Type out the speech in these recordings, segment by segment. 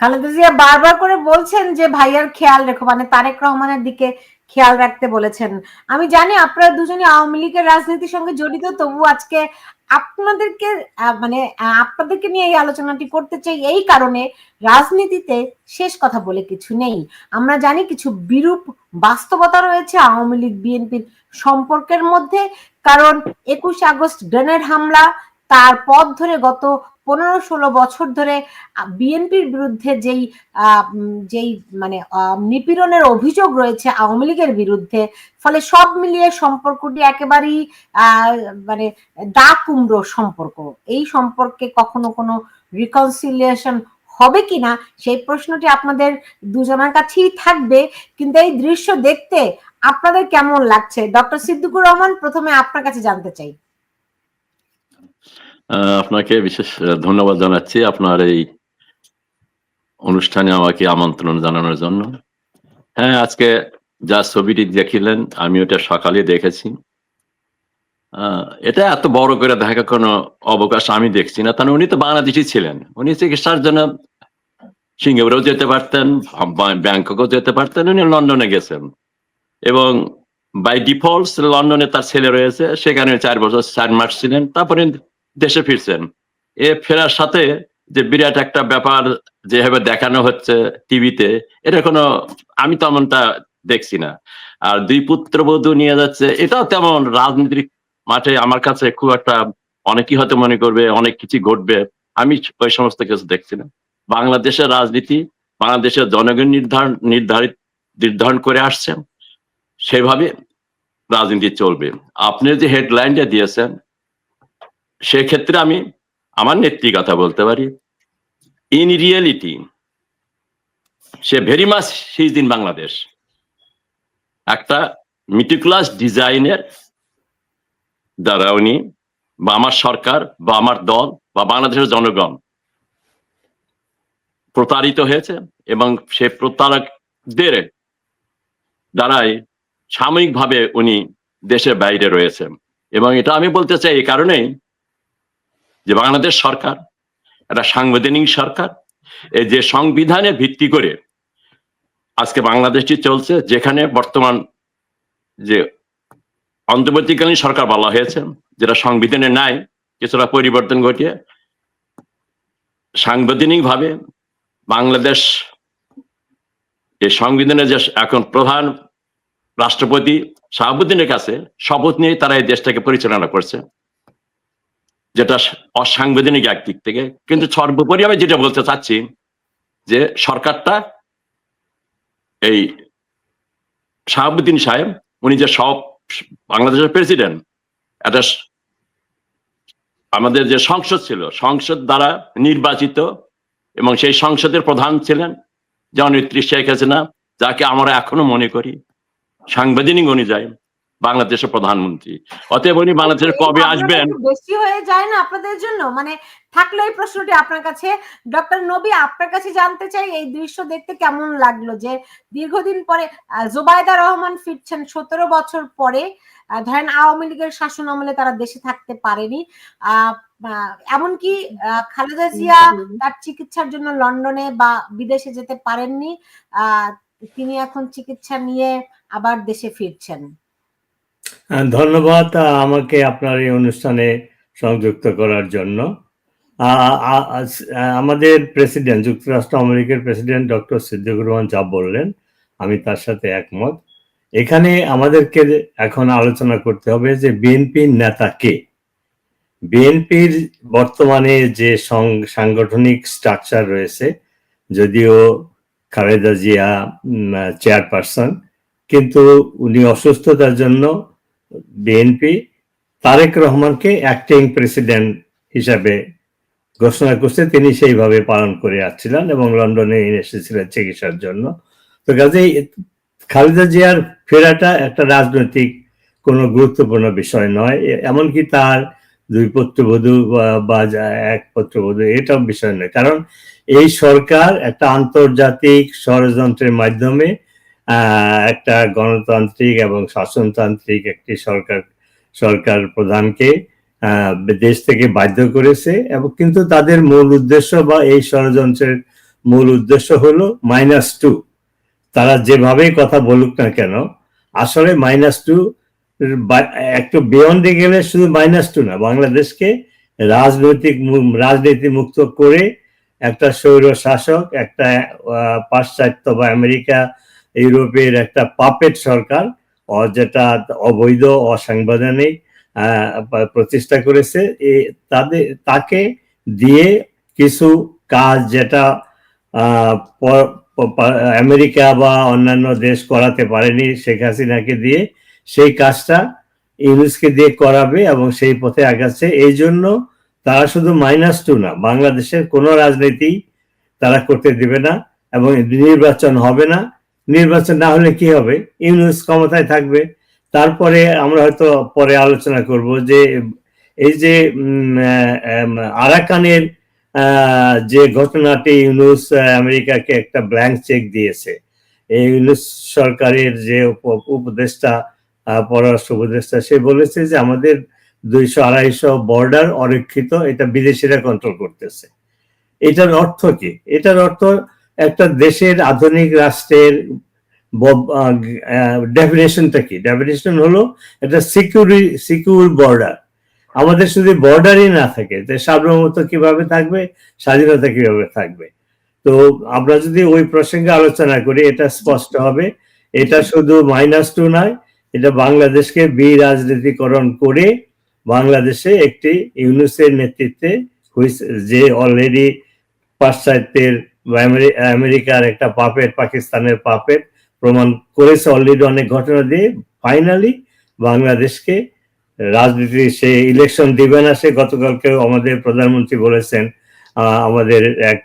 খালেদা জিয়া বারবার করে বলছেন যে, ভাইয়ার খেয়াল রেখো। মানে তারেক রহমানের দিকে খেয়াল রাখতে বলেছেন। আমি জানি আপনারা দুজনই আওয়ামী লীগের রাজনীতির সঙ্গে জড়িত তবু আজকে আপনাদেরকে মানে আপনাদেরকে নিয়ে এই আলোচনাটি করতে চাই এই কারণে রাজনীতিতে শেষ কথা বলে কিছু নেই। আমরা জানি কিছু বিরূপ বাস্তবতা রয়েছে আওয়ামী লীগ, বিএনপির সম্পর্কের মধ্যে। কারণ একুশে আগস্ট গ্রেনেড হামলা তার পথ ধরে গত পনেরো ষোলো বছর ধরে বিএনপির বিরুদ্ধে যেই যেই মানে নিপীড়নের অভিযোগ রয়েছে আওয়ামী লীগের বিরুদ্ধে, ফলে সব মিলিয়ে সম্পর্কটি একেবারেই মানে দা কুমড়ো সম্পর্ক। এই সম্পর্কে কখনো কোনো রিকনসিলিয়েশন হবে কিনা সেই প্রশ্নটি আপনাদের দুজনের কাছেই থাকবে। কিন্তু এই দৃশ্য দেখতে আপনাদের কেমন লাগছে? ডক্টর সিদ্দিকুর রহমান, প্রথমে আপনার কাছে জানতে চাই। আপনাকে বিশেষ ধন্যবাদ জানাচ্ছি আপনার এই অনুষ্ঠানে আমাকে আমন্ত্রণ জানানোর জন্য। হ্যাঁ আজকে যা ছবিটি দেখিলেন, আমি ওটা সকালে দেখেছি। এটা এত বড় করে দেখা কোনো অবকাশ আমি দেখছি না। কারণ উনি তো বাংলাদেশি ছিলেন। উনি চিকিৎসার জন্য সিঙ্গাপুরেও যেতে পারতেন ব্যাংককেও যেতে পারতেন, উনি লন্ডনে গেছেন। এবং বাই ডিফল্ট লন্ডনে তার ছেলে রয়েছে, সেখানে চার বছর, চার মাস ছিলেন। তারপরে দেশে ফিরছেন। এ ফেরার সাথে যে বিরাট একটা ব্যাপার যেভাবে দেখানো হচ্ছে টিভিতে এটা কোনো, আমি তেমনটা দেখছি না। আর দুই পুত্রবধূ নিয়ে যাচ্ছে, এটাও তেমন রাজনীতির মাঠে আমার কাছে খুব একটা অনেকেই হয়তো মনে করবে, অনেক কিছু ঘটবে, আমি ওই সমস্ত কিছু দেখছি না। বাংলাদেশের রাজনীতি, বাংলাদেশের জনগণ নির্ধারণ, নির্ধারিত, নির্ধারণ করে আসছেন, সেভাবে রাজনীতি চলবে। আপনি যে হেডলাইনটা দিয়েছেন সেক্ষেত্রে আমি আমার নেত্রী কথা বলতে পারি। In reality say very much sees in Bangladesh একটা মিটিকুলাস ডিজাইনের দ্বারা উনি বা আমার সরকার বা আমার দল বা বাংলাদেশের জনগণ প্রতারিত হয়েছে এবং সে প্রতারকদের দ্বারাই সাময়িকভাবে উনি দেশের বাইরে রয়েছেন এবং এটা আমি বলতে চাই এই কারণেই যে বাংলাদেশ সরকার, একটা সাংবিধানিক সরকার এই যে সংবিধানে ভিত্তি করে আজকে বাংলাদেশটি চলছে, যেখানে বর্তমান যে অন্তর্বর্তীকালীন সরকার বলা হয়েছে, যেটা সংবিধানে নাই, কিছুটা পরিবর্তন ঘটিয়ে সাংবিধানিক ভাবে বাংলাদেশ এই সংবিধানে যে এখন প্রধান রাষ্ট্রপতি শাহাবুদ্দিনের কাছে শপথ নিয়ে তারা এই দেশটাকে পরিচালনা করছে। যেটা অসাংবিধানিক একদিক থেকে। কিন্তু সর্বোপরি আমি যেটা বলতে চাচ্ছি, যে সরকারটা এই শাহাবুদ্দিন সাহেব, উনি যে সব বাংলাদেশের প্রেসিডেন্ট একটা স- আমাদের যে সংসদ ছিল, সংসদ দ্বারা নির্বাচিত এবং সেই সংসদের প্রধান ছিলেন জননেত্রী শেখ হাসিনা, যাকে আমরা এখনও মনে করি সাংবিধানিক অনুযায়ী। বাংলাদেশের প্রধানমন্ত্রী। অতএব উনি বাংলাদেশে কবে আসবেন? বেশি হয়ে যায় না আপনাদের জন্য? মানে থাকলে এই প্রশ্নটি আপনার কাছে। ডক্টর নবী আপনার কাছে জানতে চাই এই দৃশ্য দেখতে কেমন লাগল? যে দীর্ঘদিন পরে জোবায়দা রহমান ফিরছেন সতেরো বছর পরে। ধরেন আওয়ামী লীগের শাসন আমলে তারা দেশে থাকতে পারেনি। এমনকি খালেদা জিয়া তার চিকিৎসার জন্য লন্ডনে বা বিদেশে যেতে পারেননি। আহ, তিনি এখন চিকিৎসা নিয়ে আবার দেশে ফিরছেন। ধন্যবাদ আমাকে আপনার এই অনুষ্ঠানে সংযুক্ত করার জন্য। আমাদের প্রেসিডেন্ট, যুক্তরাষ্ট্র আমেরিকার প্রেসিডেন্ট ডক্টর সিদ্দিকুর রহমান যা বললেন, আমি তার সাথে একমত। এখানে আমাদেরকে এখন আলোচনা করতে হবে যে বিএনপির নেতা কে? বিএনপির বর্তমানে যে সাংগঠনিক স্ট্রাকচার রয়েছে, যদিও খালেদা জিয়া চেয়ারপারসন, কিন্তু উনি অসুস্থতার জন্য বিএনপি তারেক রহমানকে অ্যাক্টিং প্রেসিডেন্ট হিসাবে ঘোষণা করছে। তিনি সেইভাবে পালন করে আসছিলেন এবং লন্ডনে এসেছিলেন চিকিৎসার জন্য। তো কাজেই খালেদা জিয়ার ফেরাটা একটা রাজনৈতিক কোনো গুরুত্বপূর্ণ বিষয় নয়। এমনকি তার দুই পুত্রবধূ বা- এক পুত্রবধূ, এটাও বিষয় নয়। কারণ এই সরকার একটা আন্তর্জাতিক ষড়যন্ত্রের মাধ্যমে একটা গণতান্ত্রিক এবং শাসনতান্ত্রিক একটি সরকার সরকার প্রধানকে দেশ থেকে বাধ্য করেছে এবং কিন্তু তাদের মূল উদ্দেশ্য বা এই ষড়যন্ত্রের মূল উদ্দেশ্য হলো মাইনাস টু তারা যেভাবেই কথা বলুক না কেন, আসলে মাইনাস টু একটু বিয়ন্ডে গেলে শুধু মাইনাস টু না, বাংলাদেশকে রাজনৈতিক রাজনীতি মুক্ত করে একটা স্বৈর শাসক একটা পাশ্চাত্য বা আমেরিকা ইউরোপের একটা পাপেট সরকার যেটা অবৈধ, অসাংবিধানিক প্রতিষ্ঠা করেছে। তাদের, তাকে দিয়ে কিছু কাজ যেটা আমেরিকা বা অন্যান্য দেশ করাতে পারেনি শেখ হাসিনাকে দিয়ে, সেই কাজটা ইউনুসকে দিয়ে করাবে এবং সেই পথে আগাচ্ছে। এই জন্য তারা শুধু মাইনাস টু না, বাংলাদেশের কোনো রাজনীতি তারা করতে দিবে না এবং নির্বাচন হবে না। নির্বাচন না হলে কি হবে? ইউনুস ক্ষমতায় থাকবে। তারপরে আমরা হয়তো পরে আলোচনা করব যে, এই যে আরাকানের যে ঘটনাটি ইউনুস আমেরিকাকে একটা ব্ল্যাঙ্ক চেক দিয়েছে। এই ইউনুস সরকারের যে উপ- উপদেষ্টা পররাষ্ট্র উপদেষ্টা, সে বলেছে যে আমাদের দুইশো আড়াইশো বর্ডার অরক্ষিত, এটা বিদেশিরা কন্ট্রোল করতেছে। এটার অর্থ কি? এটার অর্থ একটা দেশের আধুনিক রাষ্ট্রের ডেফিনেশনটা কি? ডেফিনেশন হলো একটা সিকিউরি সিকিউর বর্ডার আমাদের শুধু বর্ডারই না থাকে সার্বভৌমত্ব কীভাবে থাকবে, স্বাধীনতা কীভাবে থাকবে। তো আমরা যদি ওই প্রসঙ্গে আলোচনা করি, এটা স্পষ্ট হবে। এটা শুধু মাইনাস টু নয়, এটা বাংলাদেশকে বিরাজনীতিকরণ করে বাংলাদেশে একটি ইউনুসের নেতৃত্বে যে অলরেডি পাশ্চাত্যের আমেরিকার একটা পাপেট পাকিস্তানের পাপেট প্রমাণ করেছে অলরেডি অনেক ঘটনা দিয়ে। ফাইনালি বাংলাদেশকে রাজনীতি সে ইলেকশন দিবে না সে গতকালকে আমাদের প্রধানমন্ত্রী বলেছেন আমাদের এক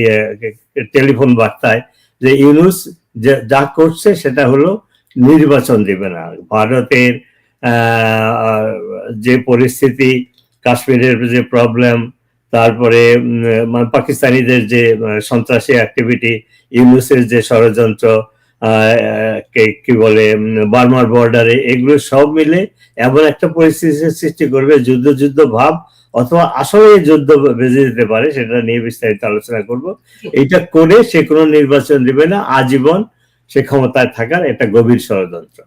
ইয়ে, টেলিফোন বার্তায় যে ইউনুস যা করছে সেটা হলো নির্বাচন দিবে না। ভারতের যে পরিস্থিতি কাশ্মীরের যে প্রবলেম তারপরে মানে পাকিস্তানিদের যে সন্ত্রাসী অ্যাক্টিভিটি ইউনুসের যে ষড়যন্ত্র কে- বলে বার্মার বর্ডারে এগুলো সব মিলে এমন একটা পরিস্থিতির সৃষ্টি করবে, যুদ্ধ যুদ্ধ ভাব অথবা আসলে যুদ্ধ বেজে যেতে পারে, সেটা নিয়ে বিস্তারিত আলোচনা করব। এইটা করে সে কোনো নির্বাচন দিবে না, আজীবন সে ক্ষমতায় থাকার একটা গভীর ষড়যন্ত্র।